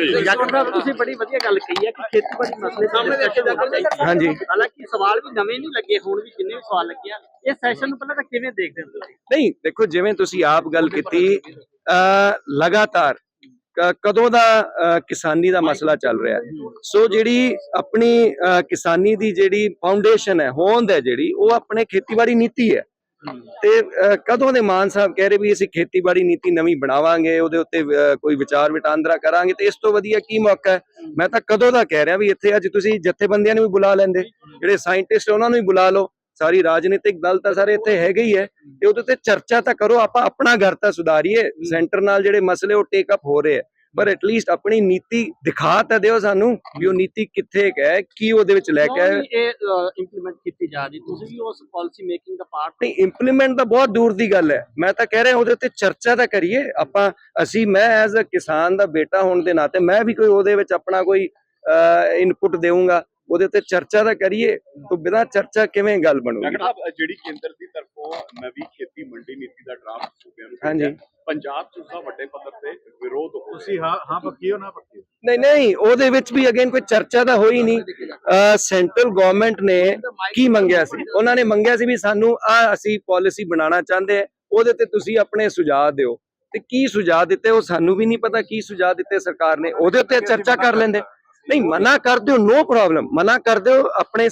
Okay ਜੀ doctor ਸਾਹਿਬ ਤੁਸੀਂ ਬੜੀ ਵਧੀਆ ਗੱਲ ਕਹੀ ਹੈ ਕਿ ਖੇਤੀਬਾੜੀ ਮਸਲੇ ਤੇ discussion ਹੋਣੀ ਚਾਹੀਦੀ। ਹੈ। ਹਾਂਜੀ। ਹਾਲਾਂਕਿ ਸਵਾਲ ਵੀ ਨਵੇਂ ਨਹੀਂ ਲੱਗੇ ਹੁਣ ਵੀ ਜਿੰਨੇ ਵੀ ਸਵਾਲ ਲੱਗੇ ਆ। ਇਹ ਸੈਸ਼ਨ ਨੂੰ ਪਹਿਲਾਂ ਤਾਂ ਕਿਵੇਂ ਦੇਖਦੇ ਹੋ? ਤੁਸੀਂ ਨਹੀਂ ਦੇਖੋ ਜਿਵੇਂ ਤੁਸੀਂ ਆਪ ਗੱਲ ਕੀਤੀ ਅ ਲਗਾਤਾਰ ਕਦੋਂ ਦਾ ਕਿਸਾਨੀ ਦਾ ਮਸਲਾ ਚੱਲ ਰਿਹਾ ਸੋ ਜਿਹੜੀ ਆਪਣੀ ਕਿਸਾਨੀ ਦੀ ਜਿਹੜੀ ਫਾਊਂਡੇਸ਼ਨ ਹੈ ਹੋਂਦ ਹੈ ਜਿਹੜੀ ਉਹ ਆਪਣੇ ਖੇਤੀਬਾੜੀ ਨੀਤੀ ਹੈ। ਤੇ ਕਦੋਂ ਦੇ ਮਾਨ ਸਾਹਿਬ ਕਹਿ ਰਹੇ ਵੀ ਅਸੀਂ ਖੇਤੀਬਾੜੀ ਨੀਤੀ ਨਵੀਂ ਬਣਾਵਾਂਗੇ ਉਹਦੇ ਉੱਤੇ ਕੋਈ ਵਿਚਾਰ ਵਟਾਂਦਰਾ ਕਰਾਂਗੇ ਤੇ ਇਸ ਤੋਂ ਵਧੀਆ ਕੀ ਮੌਕਾ ਹੈ? ਮੈਂ ਤਾਂ ਕਦੋਂ ਦਾ ਕਹਿ ਰਿਹਾ ਵੀ ਇੱਥੇ ਅੱਜ ਤੁਸੀਂ ਜਥੇਬੰਦੀਆਂ ਨੂੰ ਵੀ ਬੁਲਾ ਲੈਂਦੇ ਜਿਹੜੇ ਸਾਇੰਟਿਸਟ ਉਹਨਾਂ ਨੂੰ ਵੀ ਬੁਲਾ ਲਓ। ਸਾਰੀ ਰਾਜਨੀਤਿਕ ਦਲ ਤਾਂ ਸਾਰੇ ਇੱਥੇ ਹੈਗੇ ਹੀ ਹੈ ਤੇ ਉਹਦੇ ਤੇ ਚਰਚਾ ਤਾਂ ਕਰੋ ਆਪਾਂ ਆਪਣਾ ਘਰ ਤਾਂ ਸੁਧਾਰੀਏ ਸੈਂਟਰ ਨਾਲ ਜਿਹੜੇ ਮਸਲੇ ਉਹ ਟੇਕ ਅਪ ਹੋ ਰਹੇ ਆ ਪਰ ਐਟਲੀਸਟ ਆਪਣੀ ਨੀਤੀ ਦਿਖਾ ਤਾਂ ਦਿਓ ਸਾਨੂੰ ਵੀ ਉਹ ਨੀਤੀ ਕਿੱਥੇ ਹੈ ਕੀ ਉਹਦੇ ਵਿੱਚ ਲੈ ਕੇ ਆਏ। ਇਹ ਇੰਪਲੀਮੈਂਟ ਕੀਤੀ ਜਾ ਰਹੀ? ਤੁਸੀਂ ਵੀ ਉਸ ਪਾਲਿਸੀ ਮੇਕਿੰਗ ਦਾ ਪਾਰਟ ਨਹੀਂ ਇੰਪਲੀਮੈਂਟ ਤਾਂ ਬਹੁਤ ਦੂਰ ਦੀ ਗੱਲ ਹੈ। ਮੈਂ ਤਾਂ ਕਹਿ ਰਿਹਾ ਉਹਦੇ ਉੱਤੇ ਚਰਚਾ ਤਾਂ ਕਰੀਏ। ਆਪਾਂ ਅਸੀਂ ਮੈਂ ਐਜ਼ ਅ ਕਿਸਾਨ ਦਾ ਬੇਟਾ ਹੋਣ ਦੇ ਨਾਤੇ ਮੈਂ ਵੀ ਕੋਈ ਉਹਦੇ ਵਿੱਚ ਆਪਣਾ ਕੋਈ ਇਨਪੁਟ ਦੇਵਾਂਗਾ ਉਹਦੇ ਉੱਤੇ ਚਰਚਾ ਤਾਂ ਕਰੀਏ। ਤੋਂ ਬਿਨਾਂ ਚਰਚਾ ਕਿਵੇਂ ਗੱਲ ਬਣੂਗੀ? ਡਾਕਟਰ ਜਿਹੜੀ ਕੇਂਦਰ ਦੀ ਤਰਫੋਂ ਨਵੀਂ ਖੇਤੀ ਮੰਡੀ ਨੀਤੀ ਦਾ ਡਰਾਫਟ ਸੂਬਿਆਂ ਨੂੰ ਹਾਂਜੀ। ਪੰਜਾਬ ਚ ਉਸਦਾ ਵੱਡੇ ਪੱਧਰ ਤੁਸੀਂ ਹਾਂ ਹਾਂ ਪੱਕੀ ਹੋ ਨਾ ਪੱਕੀ ਨਹੀਂ ਨਹੀਂ ਉਹਦੇ ਵਿੱਚ ਵੀ ਅਗੇਨ ਕੋਈ ਚਰਚਾ ਤਾਂ ਹੋਈ ਨਹੀਂ। ਸੈਂਟਰਲ ਗਵਰਨਮੈਂਟ ਨੇ ਕੀ ਮੰਗਿਆ ਸੀ? ਉਹਨਾਂ ਨੇ ਮੰਗਿਆ ਸੀ ਵੀ ਸਾਨੂੰ ਆ ਅਸੀਂ ਪਾਲਿਸੀ ਬਣਾਉਣਾ ਚਾਹੁੰਦੇ ਹਾਂ ਉਹਦੇ ਤੇ ਤੁਸੀਂ ਆਪਣੇ ਸੁਝਾਅ ਦਿਓ। ਤੇ ਕੀ ਸੁਝਾਅ ਦਿੱਤੇ ਉਹ ਸਾਨੂੰ ਵੀ ਨਹੀਂ ਪਤਾ ਕੀ ਸੁਝਾਅ ਦਿੱਤੇ ਸਰਕਾਰ ਨੇ। ਉਹਦੇ ਉੱਤੇ ਚਰਚਾ ਕਰ ਲੈਂਦੇ। ਨਹੀਂ ਮਨਾ ਕਰ ਦਿਓ ਨੋ ਪ੍ਰੋਬਲਮ ਮਨਾ ਕਰ ਦਿਓ ਆਪਣੇ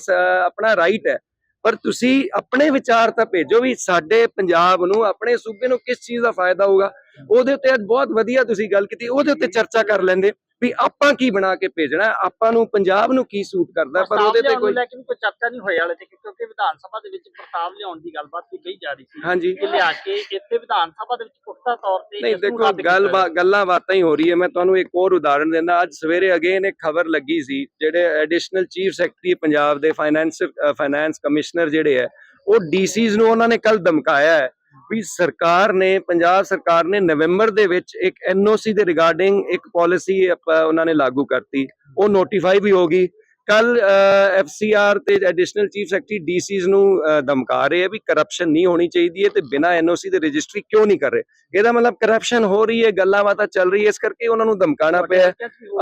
ਆਪਣਾ ਰਾਈਟ ਹੈ। ਪਰ ਤੁਸੀਂ ਆਪਣੇ ਵਿਚਾਰ ਤਾਂ ਭੇਜੋ ਵੀ ਸਾਡੇ ਪੰਜਾਬ ਨੂੰ ਆਪਣੇ ਸੂਬੇ ਨੂੰ ਕਿਸ ਚੀਜ਼ ਦਾ ਫਾਇਦਾ ਹੋਊਗਾ? ਉਹਦੇ ਉੱਤੇ ਅੱਜ ਬਹੁਤ ਵਧੀਆ ਤੁਸੀਂ ਗੱਲ ਕੀਤੀ ਉਹਦੇ ਉੱਤੇ ਚਰਚਾ ਕਰ ਲੈਂਦੇ। ਵੀ ਆਪਾਂ ਕੀ ਬਣਾ ਕੇ ਭੇਜਣਾ ਆਪਾਂ ਨੂੰ ਪੰਜਾਬ ਨੂੰ ਕੀ ਸੂਟ ਕਰਦਾ ਪਰ ਉਹਦੇ ਤੇ ਕੋਈ ਲੈ ਕੇ ਵੀ ਕੋਈ ਚਰਚਾ ਨਹੀਂ ਹੋਈ ਹਾਲੇ ਤੱਕ ਕਿਉਂਕਿ ਵਿਧਾਨ ਸਭਾ ਦੇ ਵਿੱਚ ਪ੍ਰਸਤਾਵ ਲਿਆਉਣ ਦੀ ਗੱਲਬਾਤ ਵੀ ਕਹੀ ਜਾ ਰਹੀ ਸੀ। ਹਾਂਜੀ। ਕਿ ਲਿਆ ਕੇ ਇੱਥੇ ਵਿਧਾਨ ਸਭਾ ਦੇ ਵਿੱਚ ਪੁਖਤਾ ਤੌਰ ਤੇ ਨਹੀਂ ਦੇਖੋ ਗੱਲ। ਗੱਲਾਂ ਬਾਤਾਂ ਹੀ ਹੋ ਰਹੀ ਹੈ ਮੈਂ ਤੁਹਾਨੂੰ ਇੱਕ ਹੋਰ ਉਦਾਹਰਣ ਦਿੰਦਾ। ਅੱਜ ਸਵੇਰੇ ਅਗੇਨ ਇੱਕ ਖਬਰ ਲੱਗੀ ਸੀ ਜਿਹੜੇ ਐਡੀਸ਼ਨਲ ਚੀਫ ਸੈਕਟਰੀ ਪੰਜਾਬ ਦੇ ਫਾਈਨੈਂਸ ਫਾਈਨੈਂਸ ਕਮਿਸ਼ਨਰ ਜਿਹੜੇ ਹੈ ਉਹ ਡੀਸੀਜ਼ ਨੂੰ ਉਹਨਾਂ ਨੇ ਕੱਲ ਧਮਕਾਇਆ ਹੈ। ਵੀ ਸਰਕਾਰ ਨੇ ਪੰਜਾਬ ਸਰਕਾਰ ਨੇ ਨਵੰਬਰ ਦੇ ਵਿੱਚ ਇੱਕ ਐਨਓਸੀ ਦੇ ਰਿਗਾਰਡਿੰਗ ਇੱਕ ਪਾਲਿਸੀ ਉਹਨਾਂ ਨੇ ਲਾਗੂ ਕਰਤੀ। ਉਹ ਨੋਟੀਫਾਈ ਵੀ ਹੋ ਗਈ। ਕੱਲ ਐਫਸੀਆਰ ਤੇ ਐਡੀਸ਼ਨਲ ਚੀਫ ਸੈਕਟਰੀ ਡੀਸੀਜ਼ ਨੂੰ ਧਮਕਾ ਰਹੇ ਆ ਵੀ ਕਰਪਸ਼ਨ ਨਹੀਂ ਹੋਣੀ ਚਾਹੀਦੀ ਹੈ ਤੇ ਬਿਨਾ ਐਨਓਸੀ ਦੇ ਰਜਿਸਟਰੀ ਕਿਉਂ ਨਹੀਂ ਕਰ ਰਹੇ? ਇਹਦਾ ਮਤਲਬ ਕਰਪਸ਼ਨ ਹੋ ਰਹੀ ਹੈ ਗੱਲਾਂ ਬਾਤਾਂ ਚੱਲ ਰਹੀ ਹੈ ਇਸ ਕਰਕੇ ਉਹਨਾਂ ਨੂੰ ਧਮਕਾਣਾ ਪਿਆ।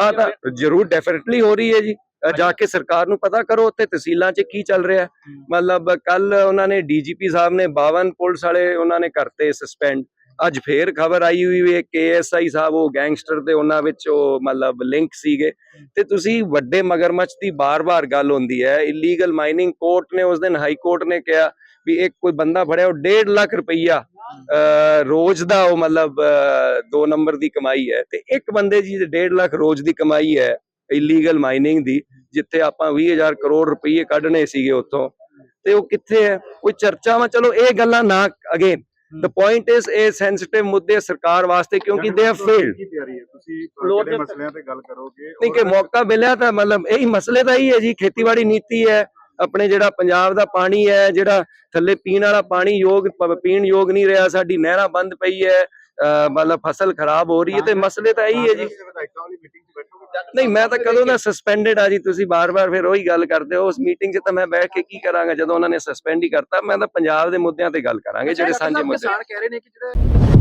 ਆ ਤਾਂ ਜ਼ਰੂਰ ਡੈਫੀਨਿਟਲੀ ਹੋ ਰਹੀ ਹੈ ਜੀ। ਜਾ ਕੇ ਸਰਕਾਰ ਨੂੰ ਪਤਾ ਕਰੋ ਉੱਥੇ ਤਹਿਸੀਲਾਂ 'ਚ ਕੀ ਚੱਲ ਰਿਹਾ। ਹੈ। ਮਤਲਬ ਕੱਲ ਉਹਨਾਂ ਨੇ ਡੀਜੀਪੀ ਸਾਹਿਬ ਨੇ 52 ਪੁਲਿਸ ਵਾਲੇ ਉਹਨਾਂ ਨੇ ਕਰਤੇ ਸਸਪੈਂਡ। ਅੱਜ ਫੇਰ ਖਬਰ ਆਈ ਹੋਈ ਵੀ ਕੇਐਸਆਈ ਸਾਹਿਬ ਉਹ ਗੈਂਗਸਟਰ ਦੇ ਉਹਨਾਂ ਵਿੱਚ ਉਹ ਮਤਲਬ ਲਿੰਕ ਸੀਗੇ। ਤੇ ਤੁਸੀਂ ਵੱਡੇ ਮਗਰਮੱਛ ਦੀ ਬਾਰ-ਬਾਰ ਗੱਲ ਹੁੰਦੀ ਹੈ ਇਲੀਗਲ ਮਾਈਨਿੰਗ ਕੋਰਟ ਨੇ ਉਸ ਦਿਨ ਹਾਈ ਕੋਰਟ ਨੇ ਕਿਹਾ ਵੀ ਇੱਕ ਕੋਈ ਬੰਦਾ ਫੜਿਆ ਉਹ 1.5 ਲੱਖ ਰੁਪਈਆ ਰੋਜ਼ ਦਾ ਉਹ ਮਤਲਬ 2 ਨੰਬਰ ਦੀ ਕਮਾਈ ਹੈ। ਤੇ ਇੱਕ ਬੰਦੇ ਜੀ ਦੀ 1.5 ਲੱਖ ਰੋਜ਼ ਦੀ ਕਮਾਈ ਹੈ ਇਲੀਗਲ ਮਾਈਨਿੰਗ ਦੀ। ਜਿੱਥੇ ਆਪਾਂ 20000 ਕਰੋੜ ਰੁਪਏ ਕੱਢਣੇ ਸੀਗੇ ਉੱਥੋਂ ਤੇ ਉਹ ਕਿੱਥੇ ਹੈ? ਕੋਈ ਚਰਚਾਵਾਂ ਚਲੋ ਇਹ ਗੱਲਾਂ ਨਾ ਅਗੇਨ ਦ ਪੁਆਇੰਟ ਇਜ਼ ਇਹ ਸੈਂਸਿਟਿਵ ਮੁੱਦੇ ਸਰਕਾਰ ਵਾਸਤੇ ਕਿਉਂਕਿ ਦੇ ਹੈਵ ਫੇਲਡ ਤੁਸੀਂ ਕਿਹੜੇ ਦੇ- ਮਸਲਿਆਂ ਤੇ ਗੱਲ ਕਰੋਗੇ? ਨਹੀਂ ਕਿ ਮੌਕਾ ਮਿਲਿਆ ਤਾਂ ਮਤਲਬ ਇਹੀ ਮਸਲੇ ਤਾਂ ਹੀ ਹੈ ਜੀ ਖੇਤੀਬਾੜੀ ਨੀਤੀ ਹੈ ਆਪਣੇ ਜਿਹੜਾ ਪੰਜਾਬ ਦਾ ਪਾਣੀ ਹੈ ਜਿਹੜਾ ਥੱਲੇ ਪੀਣ ਵਾਲਾ ਪਾਣੀ ਯੋਗ ਪੀਣ ਯੋਗ ਨਹੀਂ ਰਿਹਾ ਸਾਡੀ ਨਹਿਰਾਂ ਬੰਦ ਪਈ ਹੈ ਮਤਲਬ ਫਸਲ ਖਰਾਬ ਹੋ ਰਹੀ ਹੈ ਤੇ ਮਸਲੇ ਤਾਂ ਇਹੀ ਹੈ ਜੀ। ਨਹੀਂ ਮੈਂ ਤਾਂ ਕਦੋਂ ਦਾ ਸਸਪੈਂਡਡ ਆ ਜੀ ਤੁਸੀਂ ਬਾਰ-ਬਾਰ ਫਿਰ ਉਹੀ ਗੱਲ ਕਰਦੇ ਹੋ ਉਸ ਮੀਟਿੰਗ 'ਚ ਤਾਂ ਮੈਂ ਬੈਠ ਕੇ ਕੀ ਕਰਾਂਗਾ ਜਦੋਂ ਉਹਨਾਂ ਨੇ ਸਸਪੈਂਡ ਹੀ ਕਰਤਾ ਮੈਂ ਤਾਂ ਪੰਜਾਬ ਦੇ ਮੁੱਦਿਆਂ ਤੇ ਗੱਲ ਕਰਾਂਗੇ ਜਿਹੜੇ ਸਾਂਝੇ ਮੁੱਦੇ ਕਿਸਾਨ ਕਹਿ ਰਹੇ ਨੇ ਕਿ ਜਿਹੜਾ